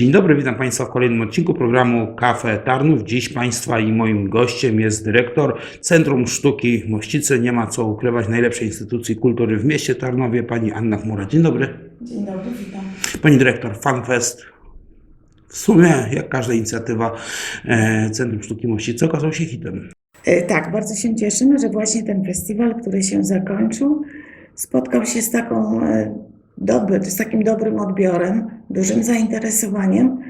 Dzień dobry, witam Państwa w kolejnym odcinku programu Kafe Tarnów. Dziś Państwa i moim gościem jest dyrektor Centrum Sztuki Mościce. Nie ma co ukrywać najlepszej instytucji kultury w mieście Tarnowie, pani Anna Chmura. Dzień dobry. Dzień dobry, witam. Pani dyrektor, FanFest. W sumie, jak każda inicjatywa e, Centrum Sztuki Mościce, okazał się hitem. E, Tak, bardzo się cieszymy, że właśnie ten festiwal, który się zakończył, spotkał się z, taką, e, dobry, z takim dobrym odbiorem, dużym zainteresowaniem.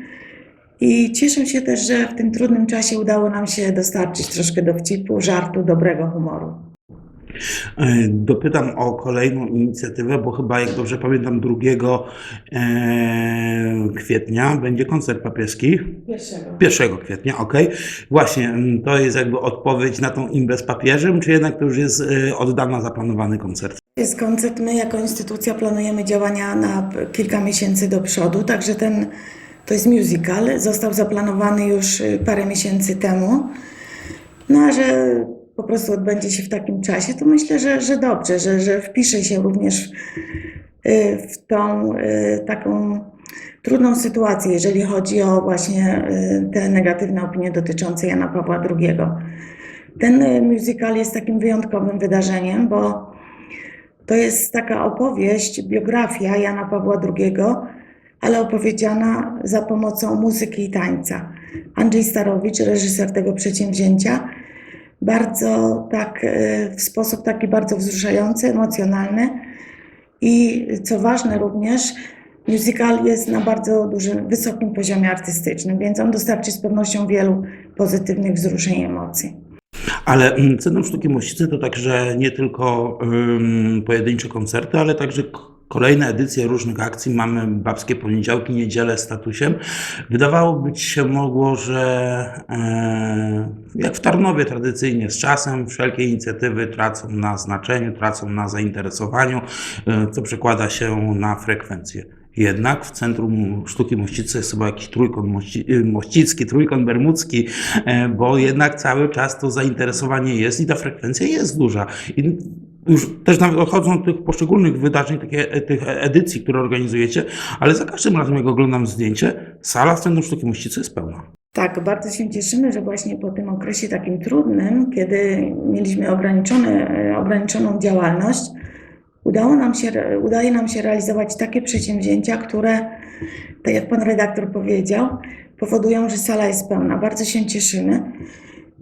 I cieszę się też, że w tym trudnym czasie udało nam się dostarczyć troszkę dowcipu, żartu, dobrego humoru. E, Dopytam o kolejną inicjatywę, bo chyba, jak dobrze pamiętam, 2 e, kwietnia będzie koncert papieski. Pierwszego. 1 kwietnia, ok. Właśnie, to jest jakby odpowiedź na tą imbę z papieżem, czy jednak to już jest y, od dawna zaplanowany koncert? Jest koncert, my jako instytucja planujemy działania na kilka miesięcy do przodu, także ten, to jest musical, został zaplanowany już y, parę miesięcy temu. No a że po prostu odbędzie się w takim czasie, to myślę, że, że dobrze, że, że się również y, w tą y, taką trudną sytuację, jeżeli chodzi o właśnie y, te negatywne opinie dotyczące Jana Pawła II. Ten musical jest takim wyjątkowym wydarzeniem, bo to jest taka opowieść, biografia Jana Pawła II, ale opowiedziana za pomocą muzyki i tańca. Andrzej Starowicz, reżyser tego przedsięwzięcia, bardzo tak, e, w sposób taki bardzo wzruszający, emocjonalny i co ważne również, musical jest na bardzo dużym, wysokim poziomie artystycznym, więc on dostarczy z pewnością wielu pozytywnych wzruszeń i emocji. Ale mm, Centrum Sztuki Mościce to także nie tylko ym, pojedyncze koncerty, ale także kolejne edycje różnych akcji. Mamy babskie poniedziałki, niedzielę z statusem. Wydawałoby się mogło, że e, jak w Tarnowie tradycyjnie z czasem wszelkie inicjatywy tracą na znaczeniu, tracą na zainteresowaniu, e, co przekłada się na frekwencję. Jednak w Centrum Sztuki Mościce jest chyba jakiś trójkąt mości, y, mościcki, trójkąt bermudzki, e, bo jednak cały czas to zainteresowanie jest i ta frekwencja jest duża. I już też nawet odchodzą od tych poszczególnych wydarzeń, takie, e, tych edycji, które organizujecie, ale za każdym razem, jak oglądam zdjęcie, sala Centrum Sztuki Mościce jest pełna. Tak, bardzo się cieszymy, że właśnie po tym okresie takim trudnym, kiedy mieliśmy e, ograniczoną działalność, udało nam się, udaje nam się realizować takie przedsięwzięcia, które, tak jak pan redaktor powiedział, powodują, że sala jest pełna. Bardzo się cieszymy,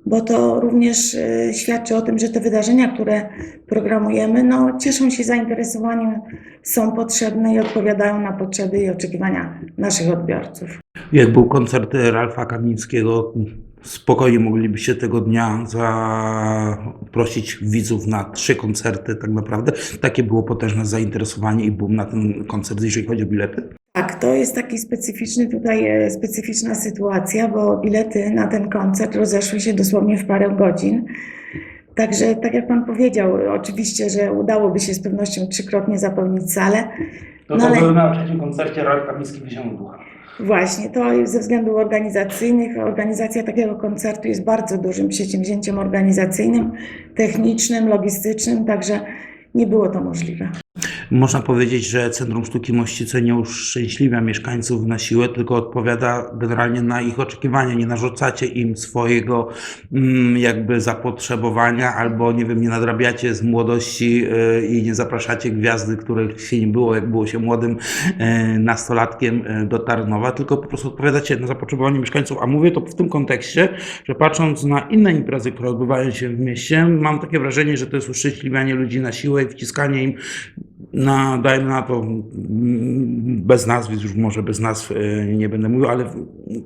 bo to również e, świadczy o tym, że te wydarzenia, które programujemy, no, cieszą się zainteresowaniem, są potrzebne i odpowiadają na potrzeby i oczekiwania naszych odbiorców. Jak był koncert Ralfa Kamińskiego, spokojnie moglibyście tego dnia zaprosić widzów na trzy koncerty tak naprawdę. Takie było potężne zainteresowanie i boom na ten koncert, jeżeli chodzi o bilety. Tak, to jest taki specyficzny tutaj, e, specyficzna sytuacja, bo bilety na ten koncert rozeszły się dosłownie w parę godzin. Także, tak jak Pan powiedział, oczywiście, że udałoby się z pewnością trzykrotnie zapełnić salę. To No co ale- było na trzecim koncercie Ralf Kamiński Wyziemu Ducha. Właśnie, to ze względów organizacyjnych. Organizacja takiego koncertu jest bardzo dużym przedsięwzięciem organizacyjnym, technicznym, logistycznym, także nie było to możliwe. Można powiedzieć, że Centrum Sztuki Mościce nie uszczęśliwia mieszkańców na siłę, tylko odpowiada generalnie na ich oczekiwania. Nie narzucacie im swojego mm, jakby zapotrzebowania albo, nie wiem, nie nadrabiacie z młodości y, i nie zapraszacie gwiazdy, których się nie było, jak było się młodym y, nastolatkiem y, do Tarnowa, tylko po prostu odpowiadacie na zapotrzebowanie mieszkańców. A mówię to w tym kontekście, że patrząc na inne imprezy, które odbywają się w mieście, mam takie wrażenie, że to jest uszczęśliwianie ludzi na siłę i wciskanie im na, dajmy na to, bez nazwisk, już może bez nazw e, nie będę mówił, ale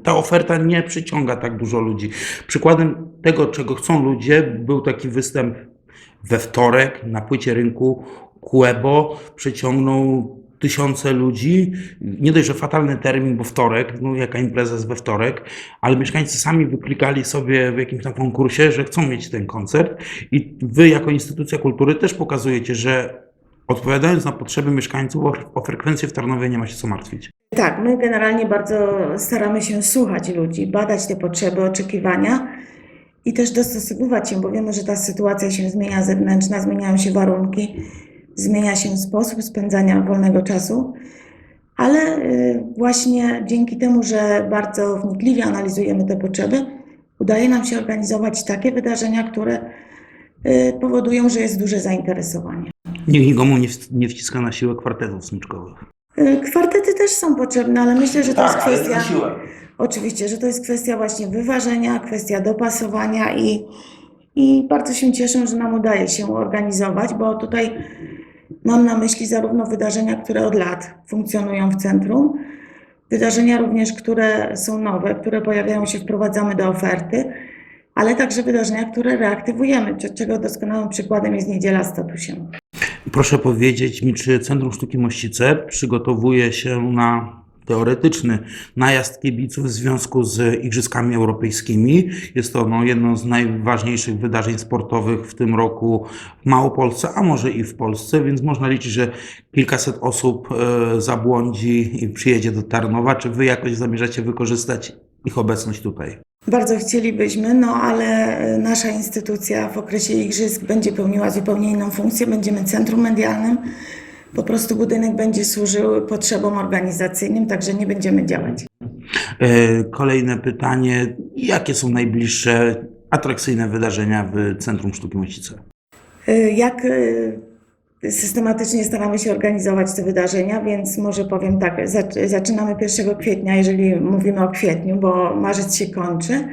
ta oferta nie przyciąga tak dużo ludzi. Przykładem tego, czego chcą ludzie, był taki występ we wtorek na płycie rynku Kuebo. Przyciągnął tysiące ludzi. Nie dość, że fatalny termin, bo wtorek, no jaka impreza jest we wtorek, ale mieszkańcy sami wyklikali sobie w jakimś tam konkursie, że chcą mieć ten koncert i wy jako instytucja kultury też pokazujecie, że odpowiadając na potrzeby mieszkańców o, frekwencję w Tarnowie nie ma się co martwić. Tak, my generalnie bardzo staramy się słuchać ludzi, badać te potrzeby, oczekiwania i też dostosowywać się, bo wiemy, że ta sytuacja się zmienia zewnętrzna, zmieniają się warunki, zmienia się sposób spędzania wolnego czasu, Ale y, właśnie dzięki temu, że bardzo wnikliwie analizujemy te potrzeby, udaje nam się organizować takie wydarzenia, które y, powodują, że jest duże zainteresowanie. Nikt nikomu nie, w- nie wciska na siłę kwartetów smyczkowych. Y, Kwartety też są potrzebne, ale myślę, że to jest Tak, ale kwestia. siłę. Oczywiście, że to jest kwestia właśnie wyważenia, kwestia dopasowania i, i bardzo się cieszę, że nam udaje się organizować, bo tutaj mam na myśli zarówno wydarzenia, które od lat funkcjonują w centrum, wydarzenia również, które są nowe, które pojawiają się, wprowadzamy do oferty, ale także wydarzenia, które reaktywujemy, cze- czego doskonałym przykładem jest Niedziela z Tatusiem. Proszę powiedzieć mi, czy Centrum Sztuki Mościce przygotowuje się na teoretyczny najazd kibiców w związku z Igrzyskami Europejskimi. Jest to no, jedno z najważniejszych wydarzeń sportowych w tym roku w Małopolsce, a może i w Polsce, więc można liczyć, że kilkaset osób e, zabłądzi i przyjedzie do Tarnowa. Czy wy jakoś zamierzacie wykorzystać ich obecność tutaj? Bardzo chcielibyśmy, no ale e, nasza instytucja w okresie igrzysk będzie pełniła zupełnie inną funkcję. Będziemy centrum medialnym. Po prostu budynek będzie służył potrzebom organizacyjnym, także nie będziemy działać. E, Kolejne pytanie. Jakie są najbliższe atrakcyjne wydarzenia w Centrum Sztuki Mościce? E, Jak e, systematycznie staramy się organizować te wydarzenia, więc może powiem tak, zac- zaczynamy 1 kwietnia, jeżeli mówimy o kwietniu, bo marzec się kończy.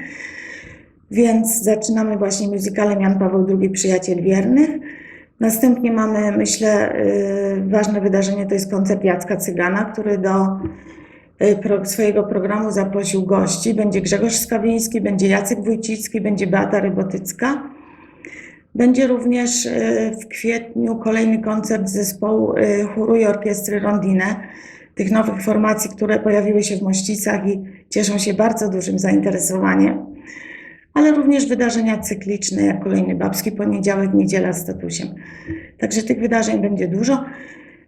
Więc zaczynamy właśnie musicalem Jan Paweł II Przyjaciel Wiernych. Następnie mamy, myślę, y, ważne wydarzenie to jest koncert Jacka Cygana, który do y, swojego programu zaprosił gości. Będzie Grzegorz Skawiński, będzie Jacek Wójcicki, będzie Beata Rybotycka. Będzie również y, w kwietniu kolejny koncert zespołu y, chóru i orkiestry Rondine, tych nowych formacji, które pojawiły się w Mościcach i cieszą się bardzo dużym zainteresowaniem ale również wydarzenia cykliczne, jak kolejny Babski Poniedziałek, Niedziela z Statusiem. Także tych wydarzeń będzie dużo.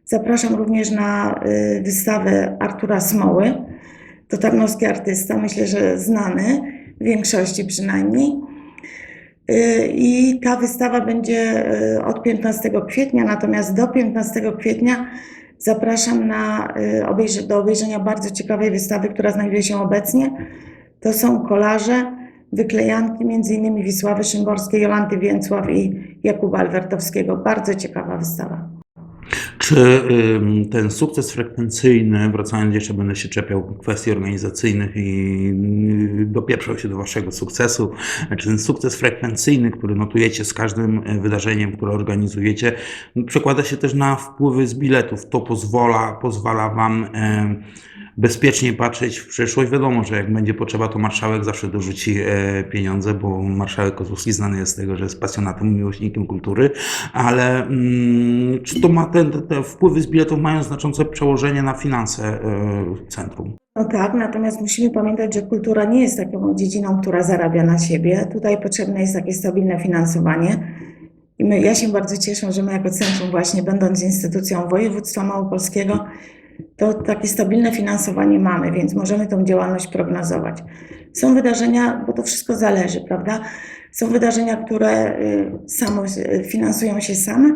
Zapraszam również na y, wystawę Artura Smoły. To tarnowski artysta, myślę, że znany, w większości przynajmniej. Y, I ta wystawa będzie y, od 15 kwietnia, natomiast do 15 kwietnia zapraszam na, y, obejrze, do obejrzenia bardzo ciekawej wystawy, która znajduje się obecnie. To są kolaże, wyklejanki innymi Wisławy Szymborskiej, Jolanty Więcław i Jakuba Alwertowskiego. Bardzo ciekawa wystawa. Czy ten sukces frekwencyjny, wracając jeszcze będę się czepiał kwestii organizacyjnych i yy, dopieprzał się do waszego sukcesu, czy ten sukces frekwencyjny, który notujecie z każdym e, wydarzeniem, które organizujecie, przekłada się też na wpływy z biletów. To pozwala, pozwala wam bezpiecznie patrzeć w przyszłość. Wiadomo, że jak będzie potrzeba, to marszałek zawsze dorzuci e, pieniądze, bo marszałek Kozłowski znany jest z tego, że jest pasjonatem, miłośnikiem kultury, ale mm, czy to ma te, te wpływy z biletów mają znaczące przełożenie na finanse e, centrum? No tak, natomiast musimy pamiętać, że kultura nie jest taką dziedziną, która zarabia na siebie. Tutaj potrzebne jest takie stabilne finansowanie. I my, ja się bardzo cieszę, że my jako centrum właśnie będąc instytucją województwa małopolskiego, to takie stabilne finansowanie mamy, więc możemy tą działalność prognozować. Są wydarzenia, bo to wszystko zależy, prawda? Są wydarzenia, które y, samo y, finansują się same.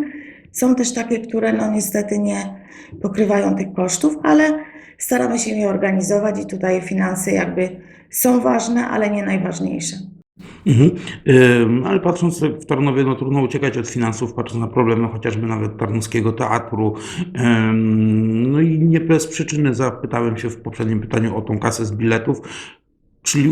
Są też takie, które no niestety nie pokrywają tych kosztów, ale staramy się je organizować i tutaj finanse jakby są ważne, ale nie najważniejsze. Mhm. Ym, Ale patrząc w Tarnowie, no trudno uciekać od finansów, patrząc na problemy chociażby nawet Tarnowskiego Teatru. Ym, No i nie bez przyczyny zapytałem się w poprzednim pytaniu o tą kasę z biletów. Czyli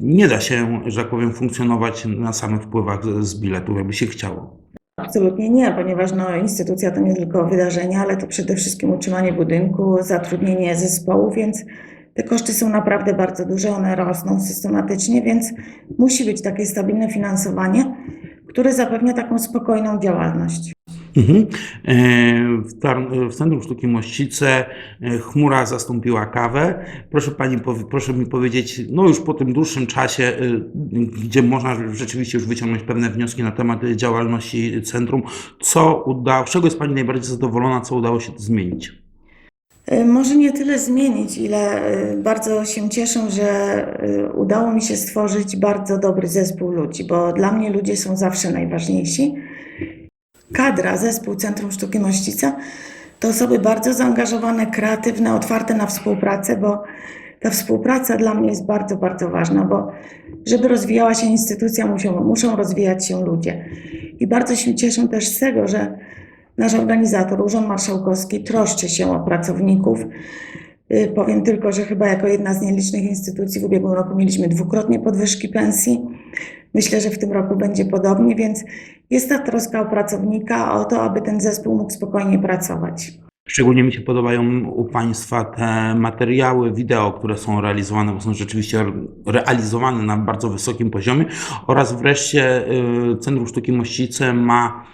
nie da się, że tak powiem, funkcjonować na samych wpływach z biletów, jakby się chciało. Absolutnie nie, ponieważ no, instytucja to nie tylko wydarzenia, ale to przede wszystkim utrzymanie budynku, zatrudnienie zespołu, więc te koszty są naprawdę bardzo duże, one rosną systematycznie, więc musi być takie stabilne finansowanie, które zapewnia taką spokojną działalność. Mhm. E, W, Centrum Sztuki Mościce e, chmura zastąpiła kawę. Proszę Pani, proszę mi powiedzieć, no już po tym dłuższym czasie, e, gdzie można rzeczywiście już wyciągnąć pewne wnioski na temat działalności centrum, co udało, czego jest Pani najbardziej zadowolona, co udało się zmienić? Y, Może nie tyle zmienić, ile y, bardzo się cieszę, że y, udało mi się stworzyć bardzo dobry zespół ludzi, bo dla mnie ludzie są zawsze najważniejsi. Kadra, zespół Centrum Sztuki Mościca To osoby bardzo zaangażowane, kreatywne, otwarte na współpracę, bo ta współpraca dla mnie jest bardzo, bardzo ważna, bo żeby rozwijała się instytucja, muszą, muszą rozwijać się ludzie. I bardzo się cieszę też z tego, że nasz organizator, Urząd Marszałkowski, troszczy się o pracowników. Y, Powiem tylko, że chyba jako jedna z nielicznych instytucji w ubiegłym roku mieliśmy dwukrotnie podwyżki pensji. Myślę, że w tym roku będzie podobnie, więc jest ta troska o pracownika, o to, aby ten zespół mógł spokojnie pracować. Szczególnie mi się podobają u Państwa te materiały, wideo, które są realizowane, bo są rzeczywiście realizowane na bardzo wysokim poziomie oraz wreszcie y, Centrum Sztuki Mościce ma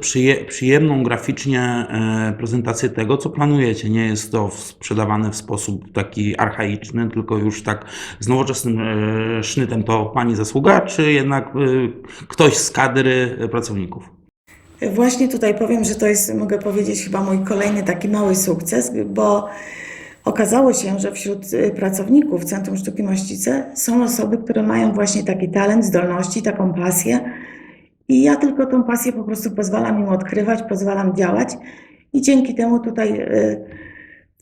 przyje- przyjemną graficznie y, prezentację tego, co planujecie. Nie jest to sprzedawane w sposób taki archaiczny, tylko już tak z nowoczesnym y, sznytem. To Pani zasługa, czy jednak y, ktoś z kadry pracowników? Właśnie tutaj powiem, że to jest, mogę powiedzieć, chyba mój kolejny taki mały sukces, bo okazało się, że wśród pracowników Centrum Sztuki Mościce są osoby, które mają właśnie taki talent, zdolności, taką pasję. I ja tylko tą pasję po prostu pozwalam im odkrywać, pozwalam działać. I dzięki temu tutaj y,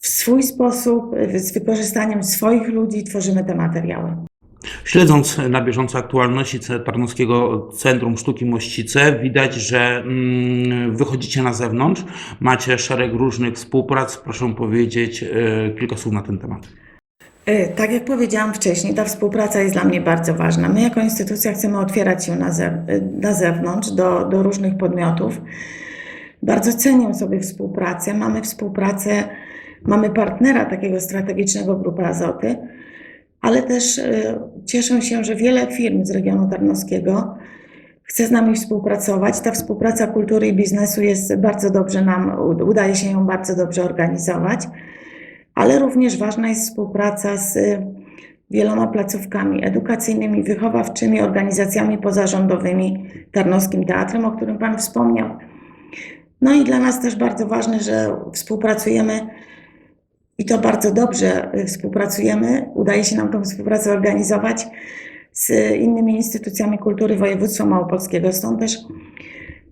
w swój sposób, y, z wykorzystaniem swoich ludzi tworzymy te materiały. Śledząc na bieżąco aktualności Tarnowskiego Centrum Sztuki Mościce, widać, że mm, wychodzicie na zewnątrz, macie szereg różnych współprac. Proszę powiedzieć e, kilka słów na ten temat. Y, Tak jak powiedziałam wcześniej, ta współpraca jest dla mnie bardzo ważna. My jako instytucja chcemy otwierać się na, ze, na zewnątrz do, do różnych podmiotów. Bardzo cenię sobie współpracę. Mamy współpracę, mamy partnera takiego strategicznego Grupy Azoty, ale też y, cieszę się, że wiele firm z regionu tarnowskiego chce z nami współpracować. Ta współpraca kultury i biznesu jest bardzo dobrze nam, udaje się ją bardzo dobrze organizować ale również ważna jest współpraca z y, wieloma placówkami edukacyjnymi, wychowawczymi, organizacjami pozarządowymi, Tarnowskim Teatrem, o którym Pan wspomniał. No i dla nas też bardzo ważne, że współpracujemy i to bardzo dobrze y, współpracujemy. Udaje się nam tę współpracę organizować z innymi instytucjami kultury województwa małopolskiego. Stąd też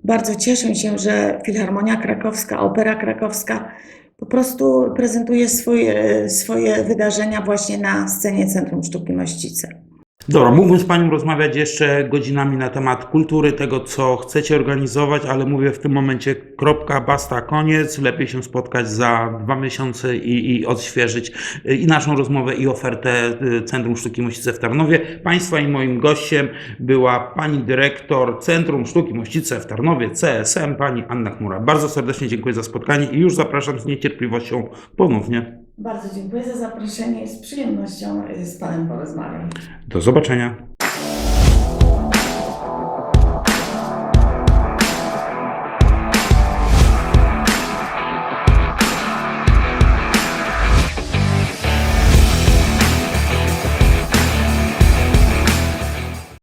bardzo cieszę się, że Filharmonia Krakowska, Opera Krakowska po prostu prezentuje swoje, swoje wydarzenia właśnie na scenie Centrum Sztuki Mościce. Dobra, mógłbym z Panią rozmawiać jeszcze godzinami na temat kultury, tego co chcecie organizować, ale mówię w tym momencie kropka, basta, koniec. Lepiej się spotkać za dwa miesiące i, i odświeżyć y, i naszą rozmowę, i ofertę y, Centrum Sztuki Mościce w Tarnowie. Państwa i moim gościem była Pani Dyrektor Centrum Sztuki Mościce w Tarnowie, CSM, Pani Anna Chmura. Bardzo serdecznie dziękuję za spotkanie i już zapraszam z niecierpliwością ponownie. Bardzo dziękuję za zaproszenie. Z przyjemnością z Panem porozmawiam. Do zobaczenia.